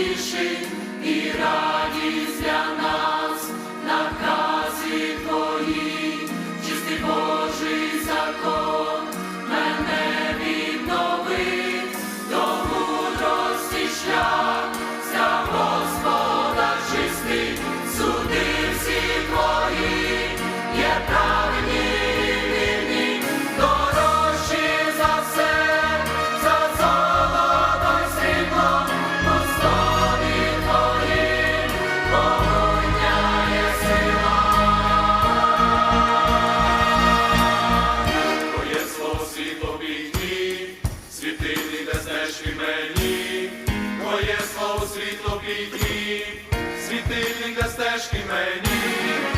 Тіши и радість для нас. світло в літні, світильник для стежки мені.